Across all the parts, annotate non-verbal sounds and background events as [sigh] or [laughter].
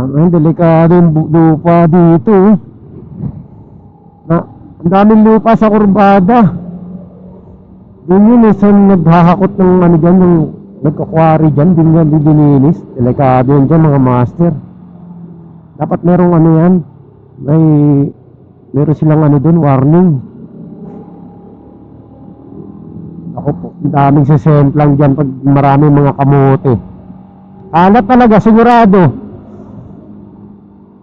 Ang delikado yung lupa dito. eh. Na, ang daming lupa sa kurbada. Doon yun eh, saan naghahakot ng ano dyan, ng nagkakwari dyan, din yan dilininis. Delikado yun dyan mga master. Dapat merong ano yan, may, meron silang ano doon, warning. Ako po, ang daming sisemplang dyan pag maraming mga kamote. Alat talaga, sigurado.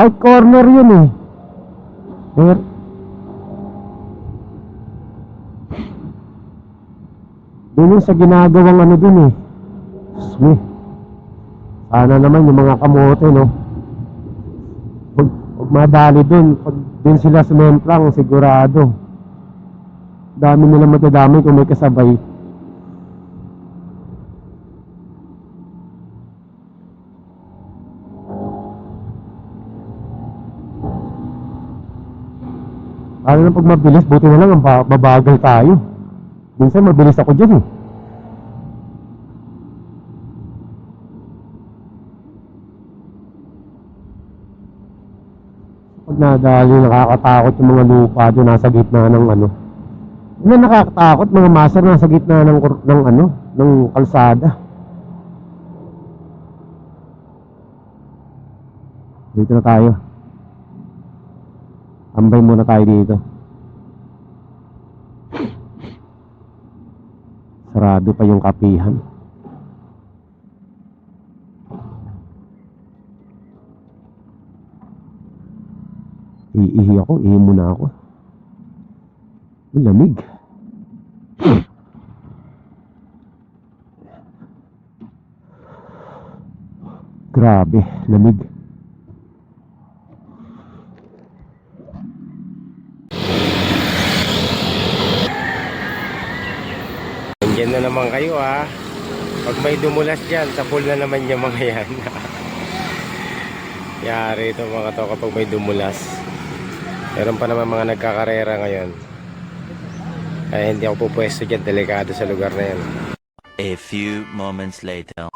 Tight corner yun eh. Doon yun sa ginagawang ano dun eh. Sme. Sana naman yung mga kamote no. Pag, pag madali dun, pag din sila sumemplang, sigurado. Dami nila matadami kung may kasabay. Lalo na pag mabilis, buti na lang ang ba- mabagal tayo. Minsan mabilis ako dyan eh. Pag nadali, nakakatakot yung mga lupa doon nasa gitna ng ano. Ano nakakatakot mga master nasa gitna ng, ng ano, ng kalsada. Dito na tayo. Tambay muna tayo dito. Sarado pa yung kapihan. Iihi ako, ihi muna ako. Lamig. Grabe, lamig. Nandiyan na naman kayo ha. Pag may dumulas dyan, sa pool na naman yung mga yan. [laughs] Yari ito mga to kapag may dumulas. Meron pa naman mga nagkakarera ngayon. Kaya hindi ako pupwesto dyan, delikado sa lugar na yan. A few moments later.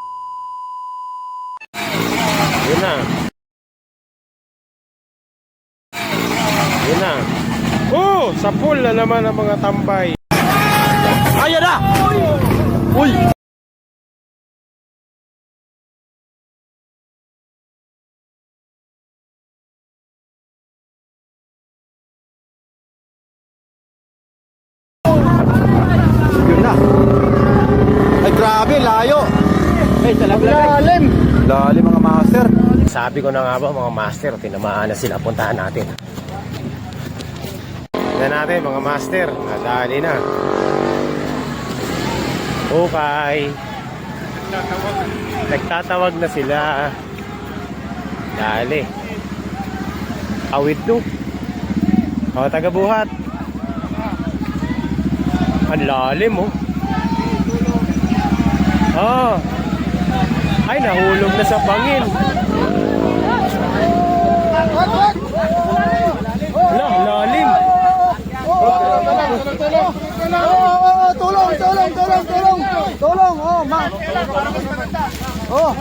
Yun na. Yun na. Oh! Sa pool na naman ang mga tambay. Ayan na! Uy! Yun na. Ay grabe, layo. Ay, talaga. Lalim. Lalim mga master. Sabi ko na nga ba mga master, tinamaan na sila, puntahan natin. Tignan natin mga master, nadali na. Okay. Nagtatawag na sila. Dali. Awid do. O, taga-buhat. Ang lalim oh. Oh. Ay, nahulog na sa bangin. Wala, lalim. Tulong, tulong, tulong, tulong. Tulong, oh, ma. Oh.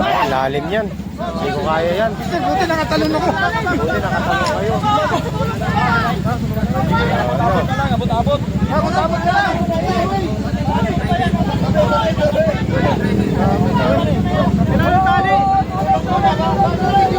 Ay, lalim yan. Hindi ko kaya yan. Buti nakatalon ako. Buti nakatanong kayo. Abot-abot na lang. May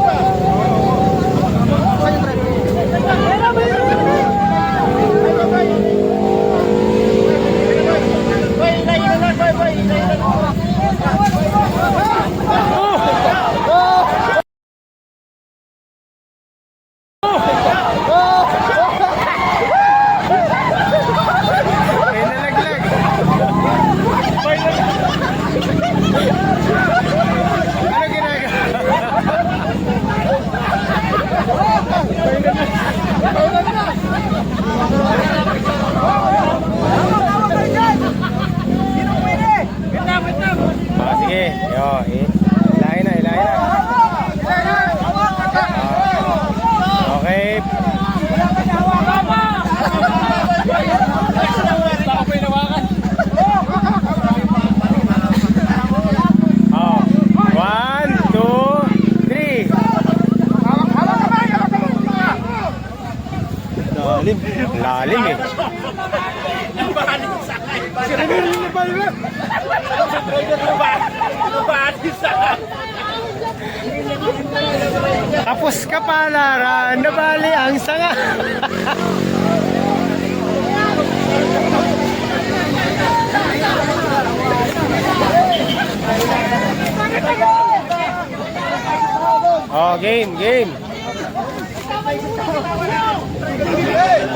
Lalim. Lalim eh. Tapos kapalaran, nabali ang sanga. oh, game, game.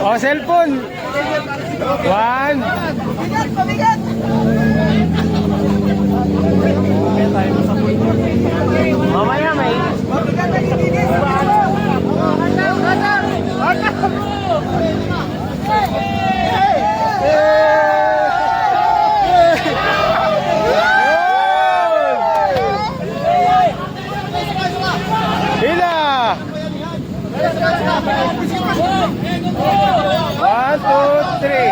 Oh, cellphone. One. Mamaya may. Hila! One, two, three.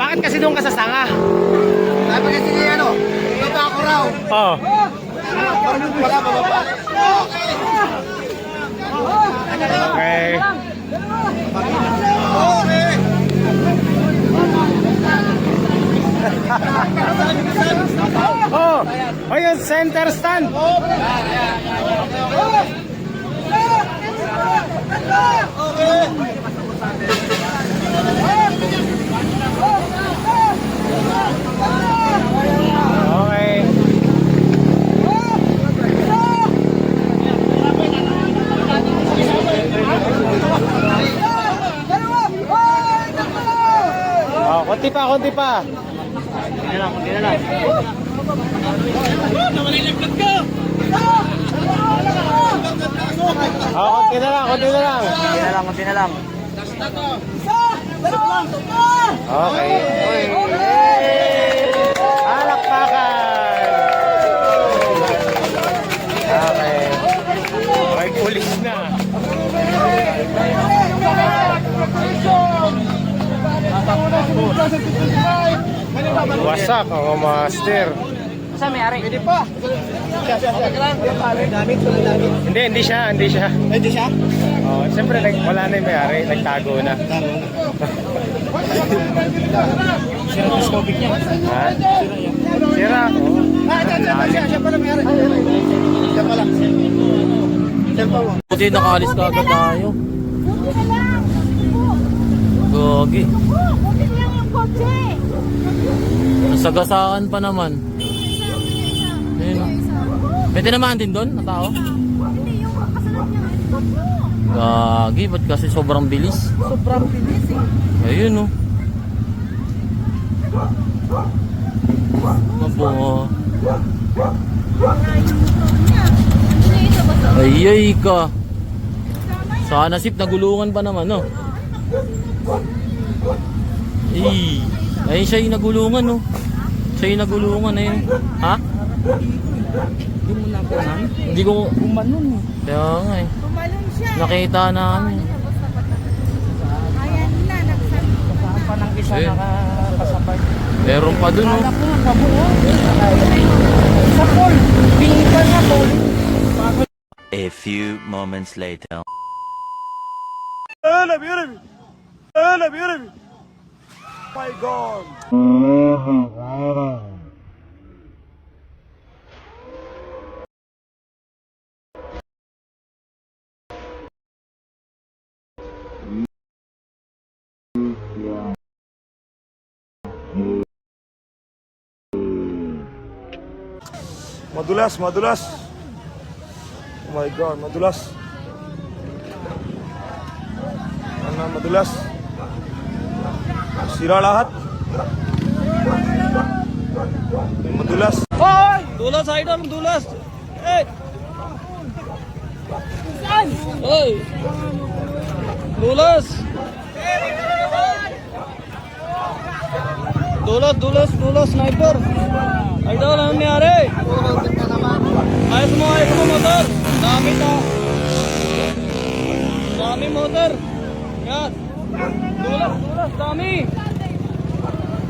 Bakit kasi doon ka sa sanga? Sabi kasi ni ano, baba bababa. Okay. Okay. Oh, ayun, center stand. Okay. Oh, konti pa, konti pa. Oh, konti na lang, konti na lang. Konti na lang, konti na lang. Okay. Palakpakan! Wasak ang master. Saan may ari? Pwede pa. Hindi, hindi siya, hindi siya. Pwede siya? Oh, siyempre nag, wala na yung may-ari, nagtago na. Siya ang scopic niya. Ha? Sira. Ah, siya, siya, siya, siya pala may ari. Siya pala. Siya pa mo. Buti nakaalis ka agad tayo. Gogi. Kotse. Nasagasaan pa naman. Ayun. oh. May tinamaan din doon na tao? Hindi, yung kasunod niya. Gagi, ba't kasi sobrang bilis? Sobrang bilis eh. Ayun oh. Mabo. Ayay ka. Sana sip nagulungan pa naman no. Ay, ayun siya yung nagulungan no. Siya yung nagulungan eh. Ha? Hindi mo na kunan. Hindi ko Umanon mo. kaya nga eh. Tumalon siya. Nakita namin. Ayan na, nagsabi. Saan pa ng isa Ayun. nakakasabay. Meron pa dun oh. Kala ko nga, kabuo. Sa pool. Bingi pa nga pool. A few moments later. Madulas, madulas. Oh my God, madulas. Ano, madulas. Madulas. Dulas idol, dulas. Eh. Saan? Oy. Dulas. Dulas, dulas, dulas, sniper. Idol, ano nangyari? Ayos mo, ayos mo motor. Dami na. Dami dami.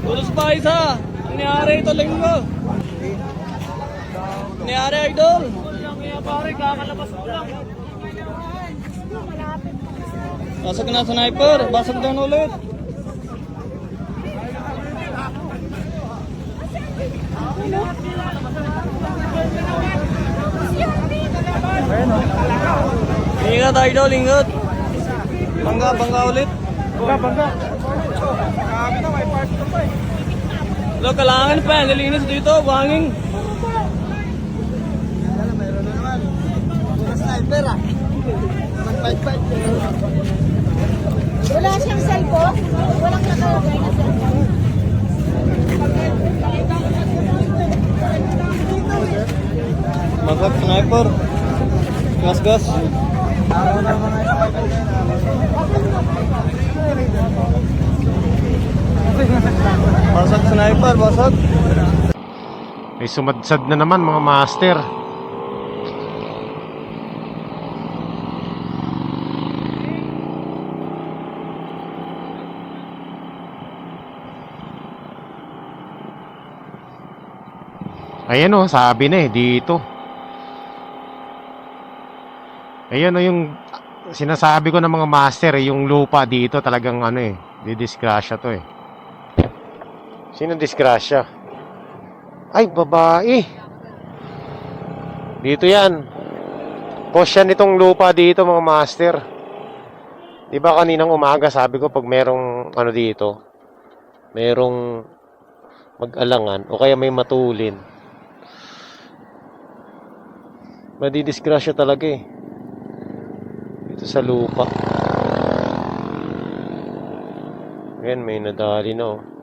Dulas pa isa. Nangyari ito linggo? Nangyari idol. Kaya pare, kakalabas ko lang. Basag na sniper. Basag down ulit. Ingat idol, ingat. Bangga, bangga ulit. Bangga, bangga. Lo, kailangan pa. Nilinis dito. Buhangin. Sniper ah. Mag-fight-fight. Wala siyang cellphone. Walang nakalagay na cellphone. Basag sniper. Gas, gas. Basag sniper, basag. May sumadsad na naman mga master. Ayan o, sabi na eh, dito. Ayan o yung sinasabi ko ng mga master eh, yung lupa dito talagang ano eh, didisgrasya to eh. Sino disgrasya? Ay, babae. Dito yan. Post yan itong lupa dito mga master. Di ba kaninang umaga sabi ko pag merong ano dito, merong mag-alangan o kaya may matulin. Madidisgrasya talaga eh. Dito sa lupa. Ayan, may nadali na oh.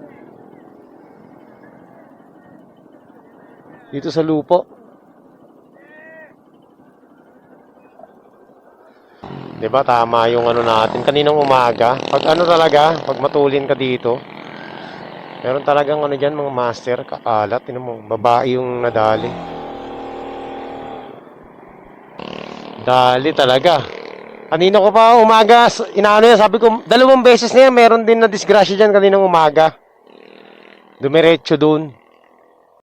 Dito sa lupa. 'Di ba tama yung ano natin kaninang umaga? Pag ano talaga, pag matulin ka dito. Meron talagang ano diyan mga master, kakalat, tinan mo, babae yung nadali. Dali talaga. Kanina ko pa umaga, inaano yan, sabi ko, dalawang beses na yan, meron din na disgrasya dyan kaninang umaga. Dumiretso dun.